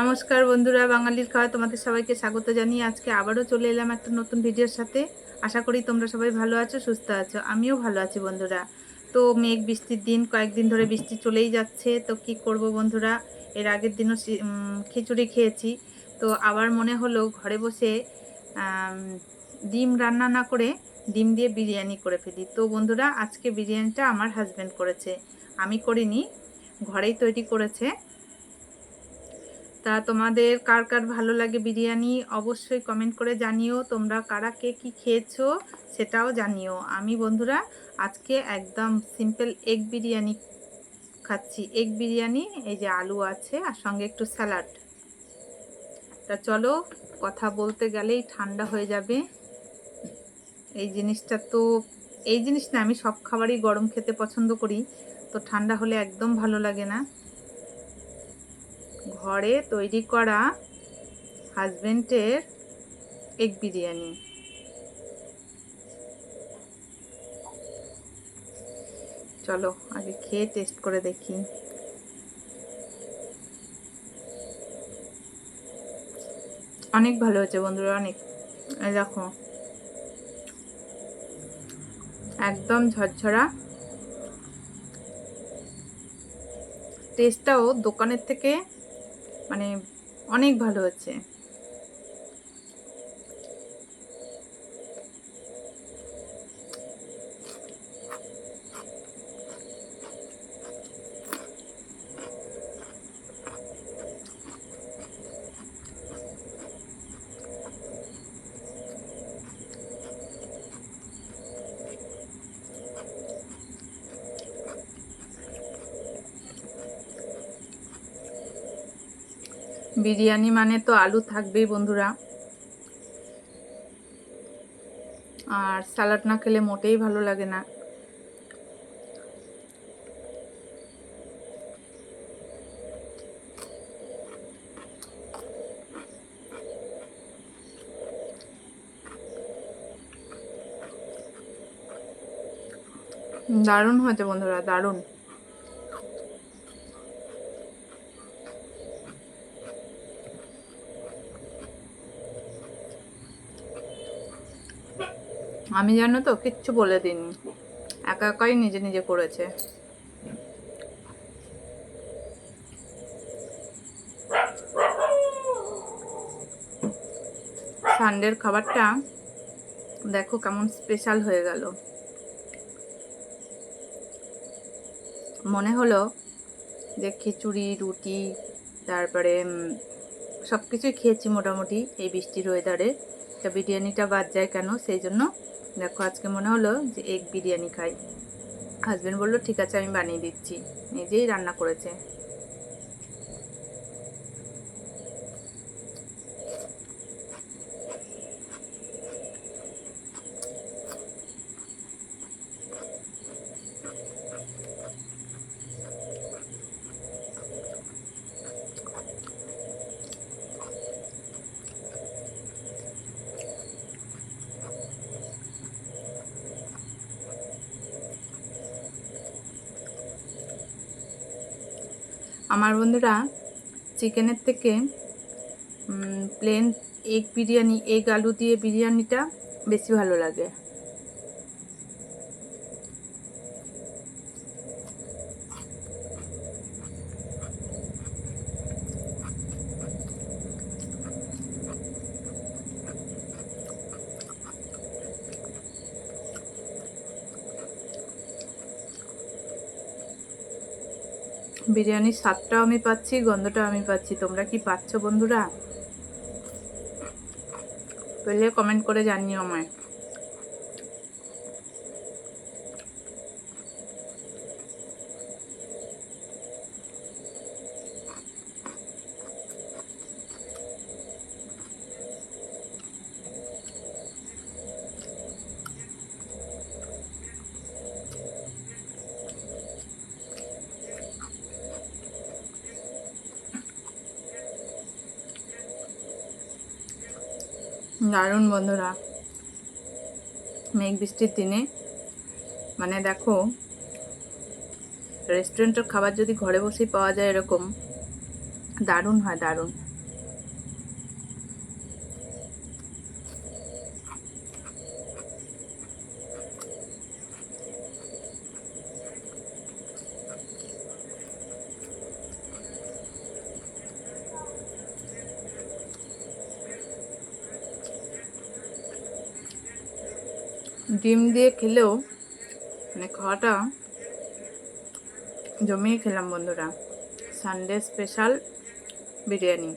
নমস্কার বন্ধুরা, বাঙালির খাওয়া তোমাদের সবাইকে স্বাগত জানিয়ে আজকে আবারও চলে এলাম একটা নতুন ভিডিওর সাথে। আশা করি তোমরা সবাই ভালো আছো, সুস্থ আছো। আমিও ভালো আছি বন্ধুরা। তো মেঘ বৃষ্টির দিন, কয়েকদিন ধরে বৃষ্টি চলেই যাচ্ছে। তো কি করব বন্ধুরা, এর আগের দিনও খিচুড়ি খেয়েছি। তো আবার মনে হলো ঘরে বসে ডিম রান্না না করে ডিম দিয়ে বিরিয়ানি করে ফেলি। তো বন্ধুরা, আজকে বিরিয়ানিটা আমার হাজব্যান্ড করেছে। আমি করিনি, ঘরেই তৈরি করেছে। তা তোমাদের কার কার ভালো লাগে বিরিয়ানি অবশ্যই কমেন্ট করে জানিও। তোমরা কারা কে কী খেয়েছো সেটাও জানিও। আমি বন্ধুরা আজকে একদম সিম্পল এগ বিরিয়ানি খাচ্ছি। এগ বিরিয়ানি, এই যে আলু আছে আর সঙ্গে একটু স্যালাড তা চলো, কথা বলতে গেলেই ঠান্ডা হয়ে যাবে। এই জিনিসটা তো, এই জিনিস না, আমি সব খাবারই গরম খেতে পছন্দ করি। তো ঠান্ডা হলে একদম ভালো লাগে না। ঘরে তৈরি করা হাজবেন্ডের এগ বিরিয়ানি। চলো, আগে খেয়ে টেস্ট করে দেখি। অনেক ভালো হয়েছে বন্ধুরা, অনেক। দেখো। একদম ঝরঝরা। টেস্টটাও দোকানের থেকে মানে অনেক ভালো হচ্ছে। বিরিয়ানি মানে তো আলু থাকবেই বন্ধুরা। আর স্যালাড না খেলে মোটেই ভালো লাগে না। দারুণ হয়েছে বন্ধুরা, দারুণ। আমি জানো তো, কিচ্ছু বলে দিইনি। একা একাই নিজে নিজে করেছে। সানডের খাবারটা দেখো কেমন স্পেশাল হয়ে গেল। মনে হলো যে খিচুড়ি, রুটি, তারপরে সব কিছুই খেয়েছি মোটামুটি এই বৃষ্টির ওয়েদারে তা বিরিয়ানিটা বাদ যায় কেন? সেই জন্য দেখো আজকে মনে হলো যে এগ বিরিয়ানি খাই। হাজব্যান্ড বলল, ঠিক আছে, আমি বানিয়ে দিচ্ছি। নিজেই রান্না করেছে। আমার বন্ধুরা চিকেনের থেকে প্লেন এগ বিরিয়ানি এগ আলু দিয়ে বিরিয়ানিটা বেশি ভালো লাগে। বিরিয়ানির স্বাদটাও আমি পাচ্ছি, গন্ধটাও আমি পাচ্ছি। তোমরা কি পাচ্ছ বন্ধুরা? পেলে কমেন্ট করে জানিও আমায়। দারুণ বন্ধুরা। মেঘ বৃষ্টির দিনে। মানে দেখো রেস্টুরেন্টের খাবার যদি ঘরে বসেই পাওয়া যায় এরকম, দারুণ হয়, দারুণ। ডিম দিয়ে খেলেও মানে খাওয়াটা জমিয়ে খেলাম বন্ধুরা। Sunday special biryani.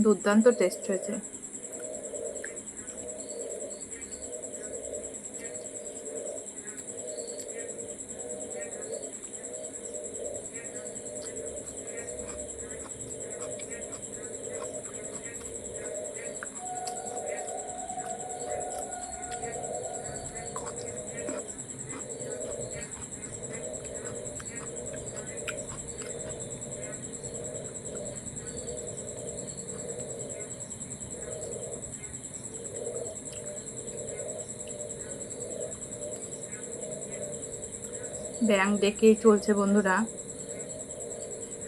দুর্দান্ত টেস্ট হয়েছে। ব্যাং ডেকেই চলছে বন্ধুরা।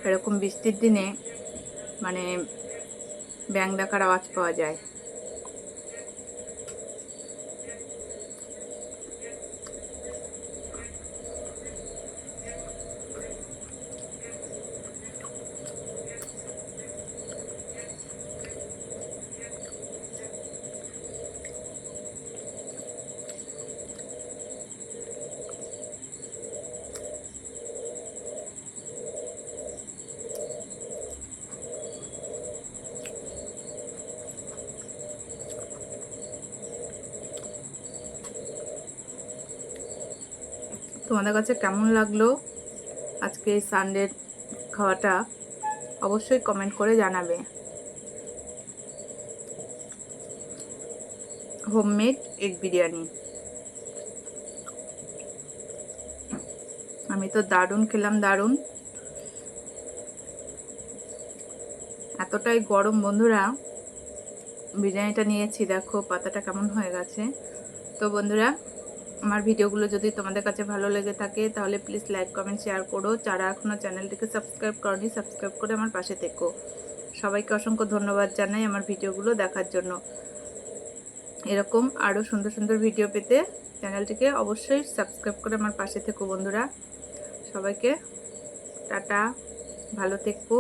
এরকম বৃষ্টির দিনে মানে ব্যাং ডাকার আওয়াজ পাওয়া যায়। তোমাদের কাছে কেমন লাগল আজকে এই সানডের খাওয়াটা? অবশ্যই কমেন্ট করে জানাবে। Homemade egg biryani. আমি তো দারুণ খেলাম, দারুণ। এতটাই গরম, বন্ধুরা। বিরিয়ানিটা নিয়েছি, দেখো, পাতাটা কেমন হয়ে গেছে। তো বন্ধুরা আমার ভিডিওগুলো যদি তোমাদের কাছে ভালো লেগে থাকে, তাহলে প্লিজ লাইক কমেন্ট শেয়ার করো। যারা এখনও চ্যানেলটিকে সাবস্ক্রাইব করনি সাবস্ক্রাইব করে আমার পাশে থেকো। সবাইকে অসংখ্য ধন্যবাদ জানাই আমার ভিডিওগুলো দেখার জন্য। এরকম আরও সুন্দর সুন্দর ভিডিও পেতে চ্যানেলটিকে অবশ্যই সাবস্ক্রাইব করে আমার পাশে থেকো বন্ধুরা। সবাইকে টাটা, ভালো থেকো।